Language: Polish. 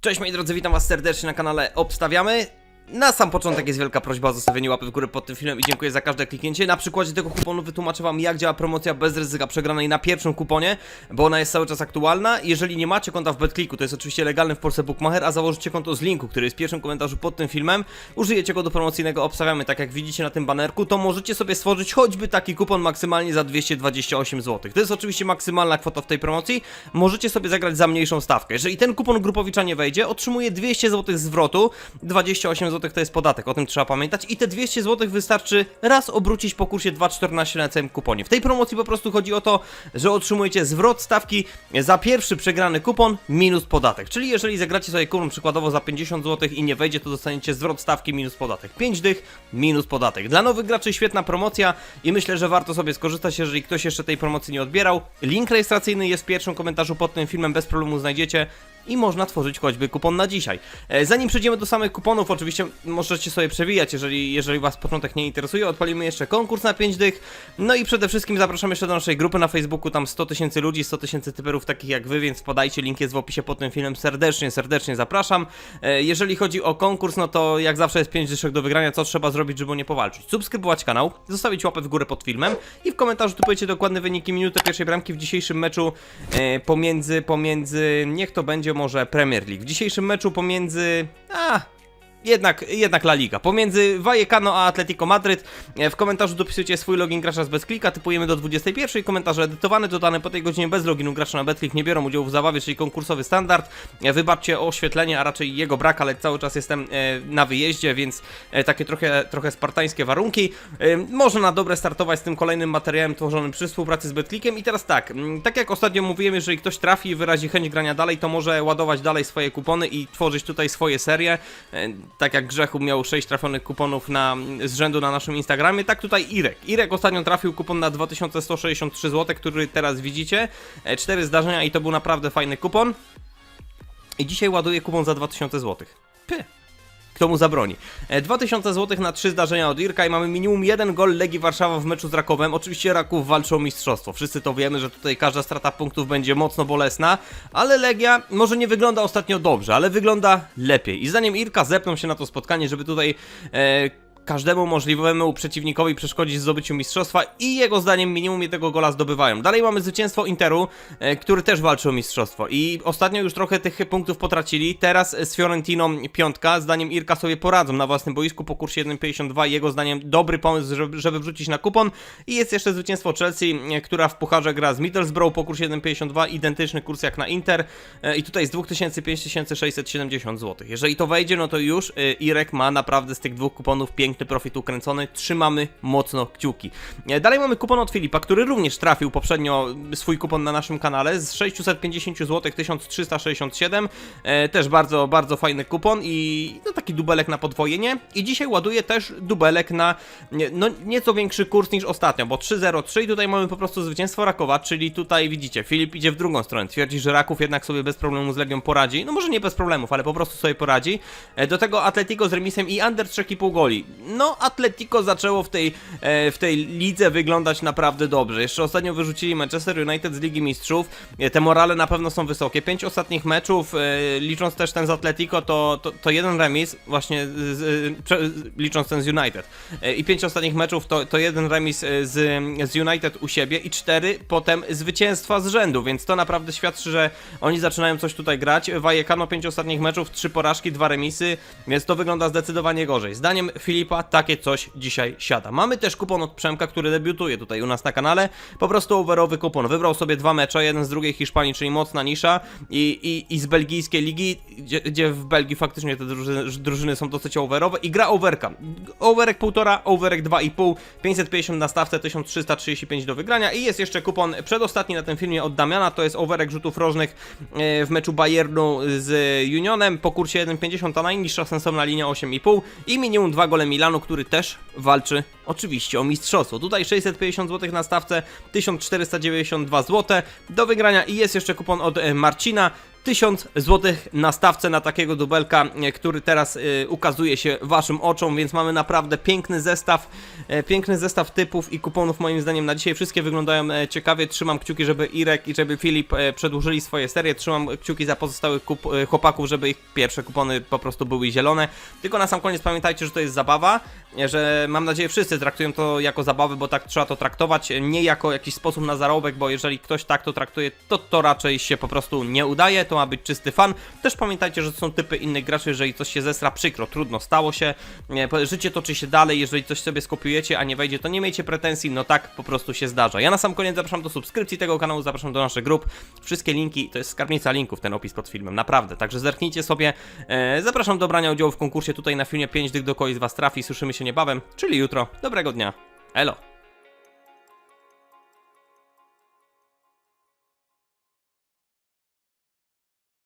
Cześć moi drodzy, witam was serdecznie na kanale Obstawiamy. Na sam początek jest wielka prośba o zostawienie łapy w górę pod tym filmem i dziękuję za każde kliknięcie. Na przykładzie tego kuponu wytłumaczę wam jak działa promocja bez ryzyka przegranej na pierwszym kuponie, bo ona jest cały czas aktualna. Jeżeli nie macie konta w BetClicku, to jest oczywiście legalny w Polsce bookmacher, a założycie konto z linku, który jest w pierwszym komentarzu pod tym filmem, użyjecie go do promocyjnego Obstawiamy, tak jak widzicie na tym banerku, to możecie sobie stworzyć choćby taki kupon maksymalnie za 228 zł. To jest oczywiście maksymalna kwota w tej promocji. Możecie sobie zagrać za mniejszą stawkę. Jeżeli ten kupon grupowicza nie wejdzie, otrzymuje 200 zł zwrotu, 28 zł to jest podatek, o tym trzeba pamiętać i te 200 zł wystarczy raz obrócić po kursie 2,14 na całym kuponie. W tej promocji po prostu chodzi o to, że otrzymujecie zwrot stawki za pierwszy przegrany kupon minus podatek. Czyli jeżeli zagracie sobie kupon przykładowo za 50 zł i nie wejdzie, to dostaniecie zwrot stawki minus podatek. 5 dych minus podatek. Dla nowych graczy świetna promocja i myślę, że warto sobie skorzystać, jeżeli ktoś jeszcze tej promocji nie odbierał. Link rejestracyjny jest w pierwszym komentarzu pod tym filmem, bez problemu znajdziecie i można tworzyć choćby kupon na dzisiaj. E, Zanim przejdziemy do samych kuponów, oczywiście możecie sobie przewijać, jeżeli, jeżeli Was początek nie interesuje. Odpalimy jeszcze konkurs na 5 dych. No i przede wszystkim zapraszam jeszcze do naszej grupy na Facebooku, tam 100 tysięcy ludzi, 100 tysięcy typerów takich jak Wy, więc podajcie, link jest w opisie pod tym filmem. Serdecznie, serdecznie zapraszam. E, Jeżeli chodzi o konkurs, no to jak zawsze jest 5 dyszek do wygrania, co trzeba zrobić, żeby nie powalczyć? Subskrybować kanał, zostawić łapę w górę pod filmem i w komentarzu tu powiecie dokładne wyniki minuty pierwszej bramki w dzisiejszym meczu e, pomiędzy, pomiędzy, niech to będzie może Premier League. W dzisiejszym meczu pomiędzy, a, jednak, jednak La Liga. Pomiędzy Vallecano a Atletico Madryt. E, W komentarzu dopisujecie swój login gracza z BetClicka, typujemy do 21. Komentarze edytowane, dodane po tej godzinie bez loginu gracza na BetClick nie biorą udziału w zabawie, czyli konkursowy standard. E, Wybaczcie oświetlenie, a raczej jego brak, ale cały czas jestem e, na wyjeździe, więc takie trochę, trochę spartańskie warunki. E, Można na dobre startować z tym kolejnym materiałem tworzonym przy współpracy z BetClickiem. I teraz tak, mm, tak jak ostatnio mówiłem, jeżeli ktoś trafi i wyrazi chęć grania dalej, to może ładować dalej swoje kupony i tworzyć tutaj swoje serie. E, Tak jak Grzechu miał 6 trafionych kuponów na, z rzędu na naszym Instagramie, tak tutaj Irek. Irek ostatnio trafił kupon na 2163 zł, który teraz widzicie. 4 zdarzenia i to był naprawdę fajny kupon. I dzisiaj ładuje kupon za 2000 zł. Py. Kto mu zabroni? E, 2000 zł na 3 zdarzenia od Irka i mamy minimum jeden gol Legii Warszawa w meczu z Rakowem. Oczywiście Raków walczą o mistrzostwo. Wszyscy to wiemy, że tutaj każda strata punktów będzie mocno bolesna, ale Legia może nie wygląda ostatnio dobrze, ale wygląda lepiej. I zdaniem Irka zepną się na to spotkanie, żeby tutaj e, każdemu możliwemu przeciwnikowi przeszkodzić w zdobyciu mistrzostwa i jego zdaniem minimum jednego gola zdobywają. Dalej mamy zwycięstwo Interu, e, który też walczy o mistrzostwo i ostatnio już trochę tych punktów potracili. Teraz z Fiorentiną piątka, zdaniem Irka sobie poradzą na własnym boisku po kursie 1,52. Jego zdaniem dobry pomysł, żeby, wrzucić na kupon. I jest jeszcze zwycięstwo Chelsea, e, która w pucharze gra z Middlesbrough po kursie 1,52. Identyczny kurs jak na Inter. E, I tutaj z 2000 5670 zł. Jeżeli to wejdzie, no to już Irek ma naprawdę z tych dwóch kuponów piękny profit ukręcony. Trzymamy mocno kciuki. E, Dalej mamy kupon od Filipa, który również trafił poprzednio swój kupon na naszym kanale z 650 zł 1367. E, Też bardzo, bardzo fajny kupon i no, taki dubelek na podwojenie. I dzisiaj ładuję też dubelek na no, nieco większy kurs niż ostatnio, bo 3-0-3 i tutaj mamy po prostu zwycięstwo Rakowa, czyli tutaj widzicie, Filip idzie w drugą stronę. Twierdzi, że Raków jednak sobie bez problemu z Legią poradzi. No może nie bez problemów, ale po prostu sobie poradzi. E, Do tego Atletico z remisem i under 3,5 goli. No Atletico zaczęło w tej, e, w tej lidze wyglądać naprawdę dobrze. Jeszcze ostatnio wyrzucili Manchester United z Ligi Mistrzów. E, Te morale na pewno są wysokie. Pięć ostatnich meczów, e, licząc też ten z Atletico, to, to, to jeden remis, właśnie z, licząc ten z United. I pięć ostatnich meczów to, to jeden remis z, z United u siebie i cztery potem zwycięstwa z rzędu, więc to naprawdę świadczy, że oni zaczynają coś tutaj grać. Vallecano pięć ostatnich meczów, trzy porażki, dwa remisy, więc to wygląda zdecydowanie gorzej. Zdaniem Filipa takie coś dzisiaj siada. Mamy też kupon od Przemka, który debiutuje tutaj u nas na kanale. Po prostu overowy kupon. Wybrał sobie dwa mecze, jeden z drugiej Hiszpanii, czyli mocna nisza i, i, i z belgijskiej ligi, gdzie, gdzie w Belgii faktycznie te drużyny, drużyny są dosyć overowe i gra overka. Overek 1,5, overek 2,5, 550 na stawce, 1335 do wygrania i jest jeszcze kupon przedostatni na tym filmie od Damiana, to jest overek rzutów rożnych e, w meczu Bayernu z Unionem po kursie 1,50, ta najniższa sensowna linia 8,5 i minimum 2 gole Milanu, który też walczy oczywiście o mistrzostwo. Tutaj 650 zł na stawce, 1492 zł do wygrania i jest jeszcze kupon od e, Marcina, 1000 zł na stawce na takiego dubelka, e, który teraz e, ukazuje się waszym oczom, więc mamy naprawdę piękny zestaw, e, piękny zestaw typów i kuponów moim zdaniem na dzisiaj. Wszystkie wyglądają ciekawie, trzymam kciuki, żeby Irek i żeby Filip przedłużyli swoje serie, trzymam kciuki za pozostałych chłopaków, żeby ich pierwsze kupony po prostu były zielone. Tylko na sam koniec pamiętajcie, że to jest zabawa, że mam nadzieję wszyscy traktują to jako zabawę, bo tak trzeba to traktować, nie jako jakiś sposób na zarobek, bo jeżeli ktoś tak to traktuje, to to raczej się po prostu nie udaje, to ma być czysty fan. Też pamiętajcie, że są typy innych graczy, jeżeli coś się zesra, przykro, trudno, stało się, życie toczy się dalej, jeżeli coś sobie skopiujecie, a nie wejdzie, to nie miejcie pretensji, no tak po prostu się zdarza. Ja na sam koniec zapraszam do subskrypcji tego kanału, zapraszam do naszych grup, wszystkie linki, to jest skarbnica linków, ten opis pod filmem, naprawdę, także zerknijcie sobie, e, zapraszam do brania udziału w konkursie tutaj na filmie 5 dych do kogoś z was trafi, słyszymy się niebawem, czyli jutro, dobrego dnia, elo!